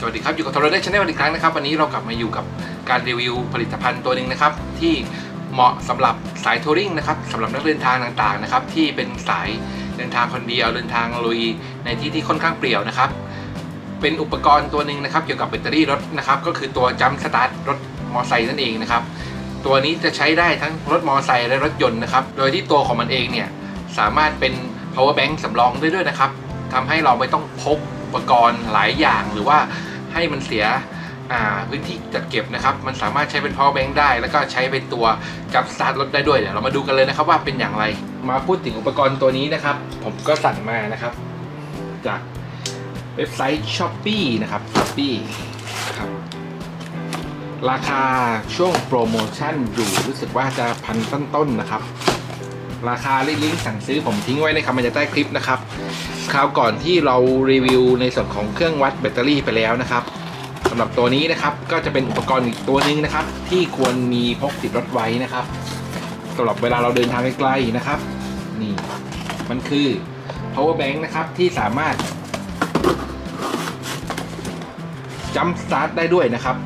สวัสดีครับ อยู่กับโทรเดชาแนลอีกครั้งนะครับ วันนี้เรากลับมาอยู่กับการรีวิวผลิตภัณฑ์ตัวหนึ่งนะครับ ที่เหมาะสำหรับสายทัวริงนะครับสำหรับนักเดินทางต่างๆนะครับ ที่เป็นสายเดินทางคนเดียวเดินทางลุยในที่ที่ค่อนข้างเปลี่ยวนะครับ เป็นอุปกรณ์ตัวหนึ่งนะครับ เกี่ยวกับแบตเตอรี่รถนะครับ ก็คือตัวจัมสตาร์ทรถมอเตอร์ไซค์นั่นเองนะครับ ตัวนี้จะใช้ได้ทั้งรถมอเตอร์ไซค์และรถยนต์นะครับ โดยที่ตัวของมันเองเนี่ยสามารถเป็น power bank สำรองได้ด้วยนะครับทำให้เราไม่ต้องพกอุปกรณ์หลายอย่างหรือว่า ให้มันเสียพื้นที่จัดเก็บนะครับ มันสามารถใช้เป็น power bank ได้ แล้วก็ใช้เป็นตัวจับสตาร์ทรถได้ด้วย เดี๋ยวเรามาดูกันเลยนะครับว่าเป็นอย่างไร มาพูดถึงอุปกรณ์ตัวนี้นะครับ ผมก็สั่งมานะครับ จากเว็บไซต์ s h o p e e นะครับ s h o p e e ครับราคาช่วงโปรโมชั่นอยู่รู้สึกว่าจะพันต้นๆนะครับ ราคาลิงก์สั่งซื้อผมทิ้งไว้ในคำบรรยายใต้คลิปนะครับ คราวก่อนที่เรารีวิวในส่วนของเครื่องวัดแบตเตอรี่ไปแล้วนะครับสำหรับตัวนี้นะครับก็จะเป็นอุปกรณ์อีกตัวหนึ่งนะครับ ที่ควรมีพกติดรถไว้นะครับสำหรับเวลาเราเดินทางไกลๆนะครับ นี่มันคือ power bank นะครับที่สามารถจัมสตาร์ทได้ด้วยนะครับ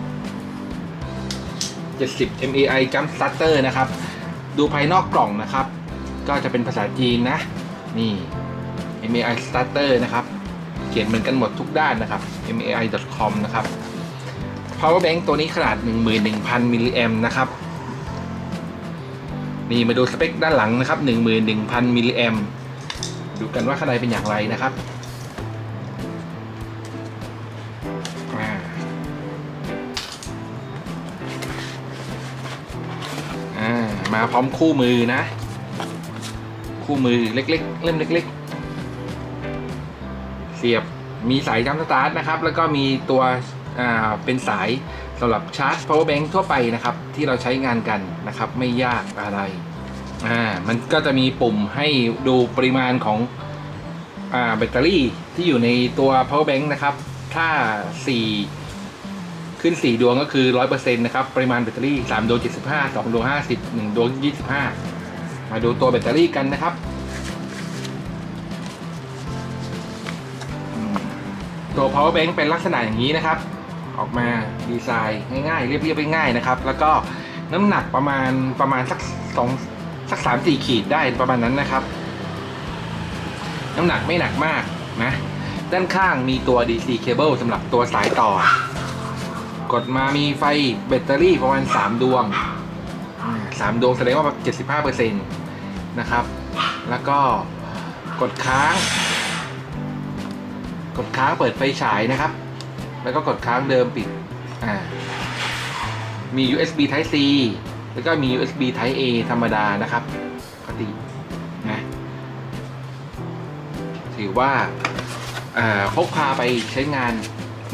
70 mAh jump starter นะครับ ดูภายนอกกล่องนะครับ ก็จะเป็นภาษาจีนนะ นี่ MAI starter นะครับ เขียนเหมือนกันหมดทุกด้านนะครับ MAI.com นะครับ power bank ตัวนี้ขนาด 11,000มิลลิแอมนะครับ นี่มาดูสเปคด้านหลังนะครับ 11,000มิลลิแอมดูกันว่าข้างในเป็นอย่างไรนะครับมาพร้อมคู่มือนะ คู่มือเล็กๆ เล่มเล็ก ๆ เสียบมีสายจัมสตาร์ทนะครับ แล้วก็มีตัวเป็นสายสำหรับชาร์จ power bank ทั่วไปนะครับ ที่เราใช้งานกันนะครับ ไม่ยากอะไรอ่ามันก็จะมีปุ่มให้ดูปริมาณของอ่าแบตเตอรี่ที่อยู่ในตัว power bank นะครับ ถ้า 4 ขึ้น 4 ดวงก็คือ 100%นะครับ ปริมาณแบตเตอรี่ 3 ดวง 75 2 ดวง 50 1 ดวง 25 มาดูตัวแบตเตอรี่กันนะครับ ตัว power bank เป็นลักษณะอย่างนี้นะครับ ออกมาดีไซน์ง่ายๆ เรียบๆง่ายๆนะครับ แล้วก็น้ำหนักประมาณประมาณสักสองสักสามสี่ขีดได้ประมาณนั้นนะครับ น้ำหนักไม่หนักมากนะ ด้านข้างมีตัว DC cable สำหรับตัวสายต่อ กดมามีไฟแบตเตอรี่ประมาณ 3 ดวงอืมสามดวงแสดงว่า 75%นะครับ แล้วก็กดค้าง กดค้างเปิดไฟฉายนะครับ แล้วก็กดค้างเดิมปิดอ่ามี USB Type C แล้วก็มี USB Type A ธรรมดานะครับปกตินะถือว่าพกพาไปใช้งาน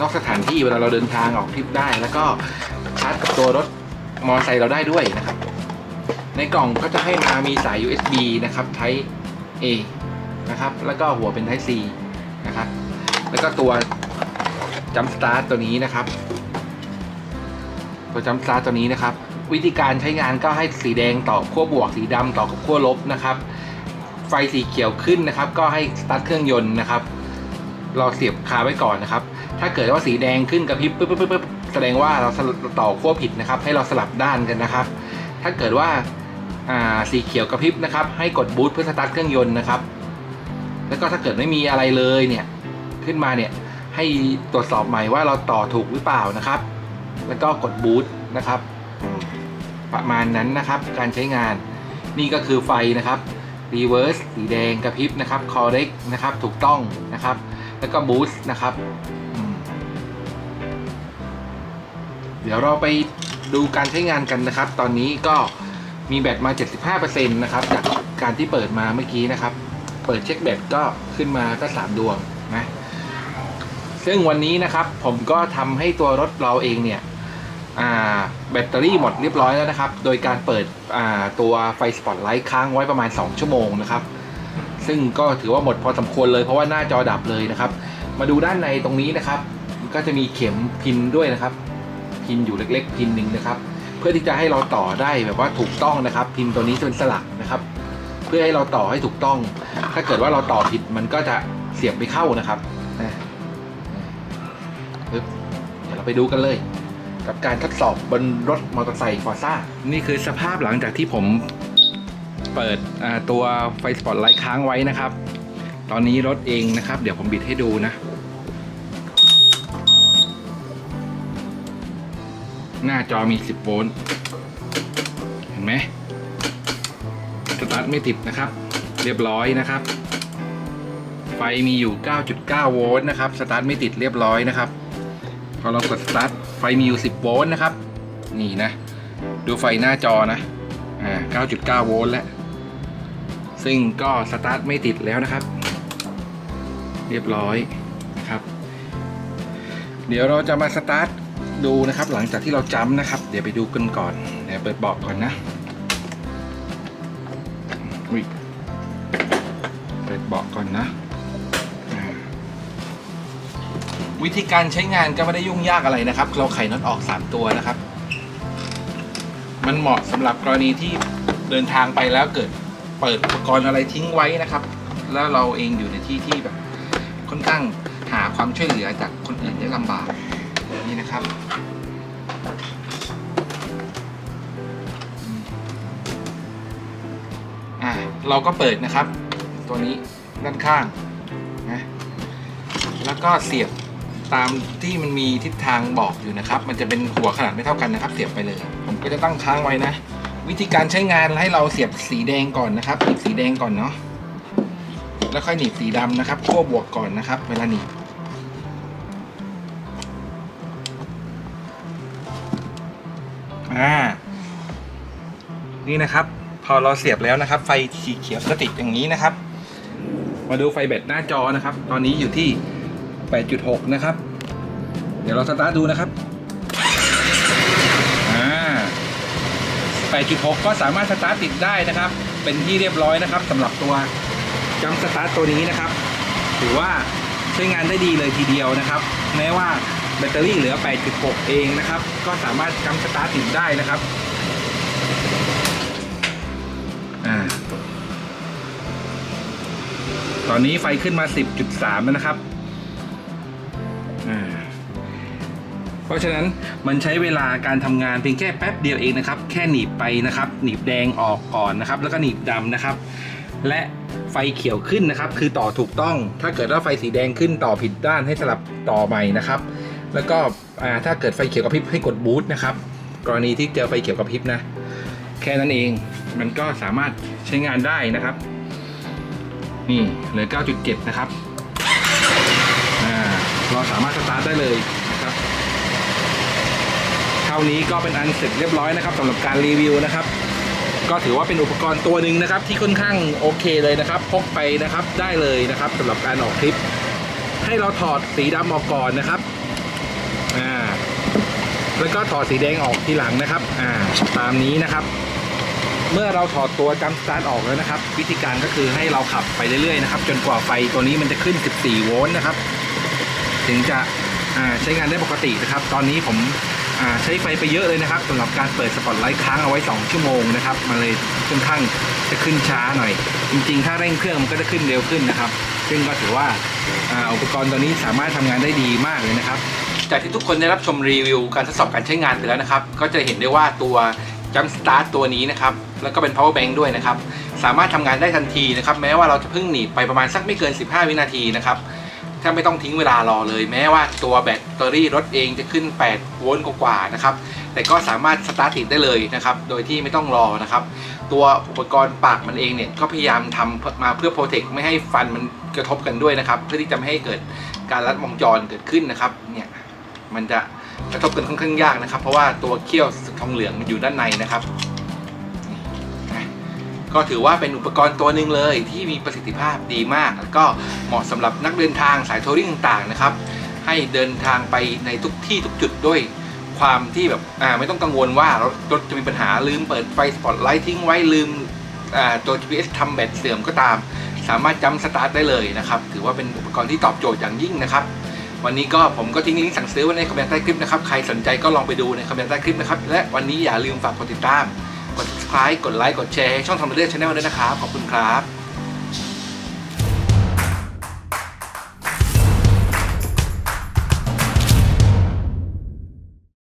นอกสถานที่เวลาเราเดินทางออกทริปได้ แล้วก็ชาร์จกับตัวรถมอเตอร์ไซค์เราได้ด้วยนะครับ ในกล่องก็จะให้มามีสาย USB นะครับ Type A นะครับ แล้วก็หัวเป็น Type C นะครับ แล้วก็ตัวจัมสตาร์ตตัวนี้นะครับ ตัวจัมสตาร์ตตัวนี้นะครับ วิธีการใช้งานก็ให้สีแดงต่อขั้วบวกสีดำต่อกับขั้วลบนะครับ ไฟสีเขียวขึ้นนะครับ ก็ให้สตาร์ทเครื่องยนต์นะครับ เราเสียบคาไว้ก่อนนะครับ ถ้าเกิดว่าสีแดงขึ้นกระพริบปึ๊บปึ๊บปึ๊บแสดงว่าเราต่อขั้วผิดนะครับ ให้เราสลับด้านกันนะครับ ถ้าเกิดว่าสีเขียวกระพริบนะครับ ให้กดบูตเพื่อสตาร์ทเครื่องยนต์นะครับ แล้วก็ถ้าเกิดไม่มีอะไรเลยเนี่ย ขึ้นมาเนี่ยให้ตรวจสอบใหม่ว่าเราต่อถูกหรือเปล่านะครับ แล้วก็กดบูตนะครับประมาณนั้นนะครับการใช้งานนี่ก็คือไฟนะครับรีเวิร์สสีแดงกระพริบนะครับคอเรกนะครับถูกต้องนะครับ แล้วก็บูสต์นะครับ เดี๋ยวเราไปดูการใช้งานกันนะครับ ตอนนี้ก็มีแบตมา 75%นะครับ จากการที่เปิดมาเมื่อกี้นะครับ เปิดเช็คแบตก็ขึ้นมาก็ 3 ดวง ซึ่งวันนี้นะครับผมก็ทำให้ตัวรถเราเองเนี่ยแบตเตอรี่หมดเรียบร้อยแล้วนะครับ โดยการเปิดตัวไฟสปอตไลท์ค้างไว้ประมาณ 2 ชั่วโมงนะครับ ซึ่งก็ถือว่าหมดพอสมควรเลยเพราะว่าหน้าจอดับเลยนะครับ มาดูด้านในตรงนี้นะครับ ก็จะมีเข็มพินด้วยนะครับ พินอยู่เล็กๆ พินหนึ่งนะครับ เพื่อที่จะให้เราต่อได้แบบว่าถูกต้องนะครับ พินตัวนี้เป็นสลักนะครับ เพื่อให้เราต่อให้ถูกต้อง ถ้าเกิดว่าเราต่อผิดมันก็จะเสียบไม่เข้านะครับนะ ปึ๊บไปดูกันเลย กับการทดสอบบนรถมอเตอร์ไซค์ฟอร์ซ่านี่คือสภาพหลังจากที่ผมเปิดตัวไฟสปอตไลท์ค้างไว้นะครับ ตอนนี้รถเองนะครับ เดี๋ยวผมบิดให้ดูนะ หน้าจอมี 10 โวลต์เห็นไหมสตาร์ทไม่ติดนะครับ เรียบร้อยนะครับ ไฟมีอยู่ 9.9 โวลต์นะครับ สตาร์ทไม่ติดเรียบร้อยนะครับ พอเรากดสตาร์ทไฟมีอยู่ 10 โวลต์นะครับ นี่นะ ดูไฟหน้าจอนะอ่า9.9 โวลต์แล้ว ซึ่งก็สตาร์ทไม่ติดแล้วนะครับ เรียบร้อยครับ เดี๋ยวเราจะมาสตาร์ทดูนะครับ หลังจากที่เราจำนะครับ เดี๋ยวไปดูกันก่อน เดี๋ยวเปิดเบาะก่อนนะเปิดเบาะก่อนนะ วิธีการใช้งานก็ไม่ได้ยุ่งยากอะไรนะครับ เราไขน็อตออก 3 ตัวนะครับ มันเหมาะสำหรับกรณีที่เดินทางไปแล้วเกิดเปิดอุปกรณ์อะไรทิ้งไว้นะครับ แล้วเราเองอยู่ในที่ที่แบบค่อนข้างหาความช่วยเหลือจากคนอื่นได้ลำบากนี่นะครับอ่าเราก็เปิดนะครับ ตัวนี้ด้านข้างนะแล้วก็เสียบ ตามที่มันมีทิศทางบอกอยู่นะครับ มันจะเป็นหัวขนาดไม่เท่ากันนะครับ เสียบไปเลย ผมก็จะตั้งค้างไว้นะ วิธีการใช้งานให้เราเสียบสีแดงก่อนนะครับหนีบสีแดงก่อนเนาะแล้วค่อยหนีบสีดำนะครับขั้วบวกก่อนนะครับ เวลาหนีบอ่านี่นะครับ พอเราเสียบแล้วนะครับ ไฟสีเขียวก็ติดอย่างนี้นะครับ มาดูไฟแบตหน้าจอนะครับ ตอนนี้อยู่ที่ 8.6 นะครับ เดี๋ยวเราสตาร์ทดูนะครับ8.6 ก็สามารถสตาร์ทติดได้นะครับ เป็นที่เรียบร้อยนะครับสำหรับตัวจัมสตาร์ตตัวนี้นะครับ ถือว่าใช้งานได้ดีเลยทีเดียวนะครับ แม้ว่าแบตเตอรี่เหลือ 8.6 เองนะครับ ก็สามารถจัมสตาร์ทติดได้นะครับอ่าตอนนี้ไฟขึ้นมา 10.3 แล้วนะครับ เพราะฉะนั้นมันใช้เวลาการทำงานเพียงแค่แป๊บเดียวเองนะครับ แค่หนีบไปนะครับ หนีบแดงออกก่อนนะครับ แล้วก็หนีบดำนะครับ และไฟเขียวขึ้นนะครับ คือต่อถูกต้อง ถ้าเกิดว่าไฟสีแดงขึ้นต่อผิดด้านให้สลับต่อใหม่นะครับ แล้วก็ถ้าเกิดไฟเขียวกระพริบให้กดบูตนะครับ กรณีที่เจอไฟเขียวกระพริบนะแค่นั้นเองมันก็สามารถใช้งานได้นะครับ นี่เหลือ 9.7 นะครับ เราสามารถสตาร์ทได้เลยานี้ก็เป็นอันเสร็จเรียบร้อยนะครับสำหรับการรีวิวนะครับ ก็ถือว่าเป็นอุปกรณ์ตัวหนึ่งนะครับ ที่ค่อนข้างโอเคเลยนะครับพกไปนะครับได้เลยนะครับสำหรับการออกทริป ให้เราถอดสีดำออกก่อนนะครับอ่าแล้วก็ถอดสีแดงออกทีหลังนะครับอ่าตามนี้นะครับ เมื่อเราถอดตัวจัมสตาร์ทออกแล้วนะครับ วิธีการก็คือให้เราขับไปเรื่อยๆนะครับ จนกว่าไฟตัวนี้มันจะขึ้น 14 โวลต์นะครับ ถึงจะใช้งานได้ปกตินะครับ ตอนนี้ผม ใช้ไฟไปเยอะเลยนะครับสำหรับการเปิดสปอตไลท์ค้างเอาไว้ 2 ชั่วโมงนะครับมันเลยค่อนข้างจะขึ้นช้าหน่อย จริง ๆ ถ้าเร่งเครื่องมันก็จะขึ้นเร็วขึ้นนะครับ ซึ่งก็ถือว่าอุปกรณ์ตัวนี้สามารถทำงานได้ดีมากเลยนะครับ จากที่ทุกคนได้รับชมรีวิวการทดสอบการใช้งานไปแล้วนะครับ ก็จะเห็นได้ว่าตัวจัมสตาร์ตตัวนี้นะครับแล้วก็เป็น power bank ด้วยนะครับ สามารถทำงานได้ทันทีนะครับ แม้ว่าเราจะเพิ่งหนีไปประมาณสักไม่เกิน 15 วินาทีนะครับ ถ้าไม่ต้องทิ้งเวลารอเลย แม้ว่าตัวแบตเตอรี่รถเองจะขึ้น 8 โวลต์กว่าๆนะครับ แต่ก็สามารถสตาร์ทติดได้เลยนะครับ โดยที่ไม่ต้องรอนะครับ ตัวอุปกรณ์ปากมันเองเนี่ย ก็พยายามทำมาเพื่อโปรเทคไม่ให้ฟันมันกระทบกันด้วยนะครับ เพื่อที่จะไม่ให้เกิดการรัดวงจรเกิดขึ้นนะครับ เนี่ย มันจะกระทบกันค่อนข้างยากนะครับ เพราะว่าตัวเขี้ยวทองเหลืองมันอยู่ด้านในนะครับ ก็ถือว่าเป็นอุปกรณ์ตัวหนึ่งเลย ที่มีประสิทธิภาพดีมาก แล้วก็เหมาะสำหรับนักเดินทางสายทัวริงต่างๆนะครับ ให้เดินทางไปในทุกที่ทุกจุดด้วยความที่แบบอ่าไม่ต้องกังวลว่ารถรถจะมีปัญหาลืมเปิดไฟสปอตไลท์ทิ้งไว้ลืมอ่าตัว GPS ทำแบตเสื่อมก็ตาม สามารถจัมป์สตาร์ทได้เลยนะครับถือว่าเป็นอุปกรณ์ที่ตอบโจทย์อย่างยิ่งนะครับวันนี้ก็ผมก็ทิ้งลิงก์สั่งซื้อไว้ในคอมเมนต์ใต้คลิปนะครับ ใครสนใจก็ลองไปดูในคอมเมนต์ใต้คลิปนะครับ และวันนี้อย่าลืมฝากกดติดตาม subscribe กดไลค์กดแชร์ให้ช่องทำเรื่องชาแนลด้วยนะครับ ขอบคุณครับ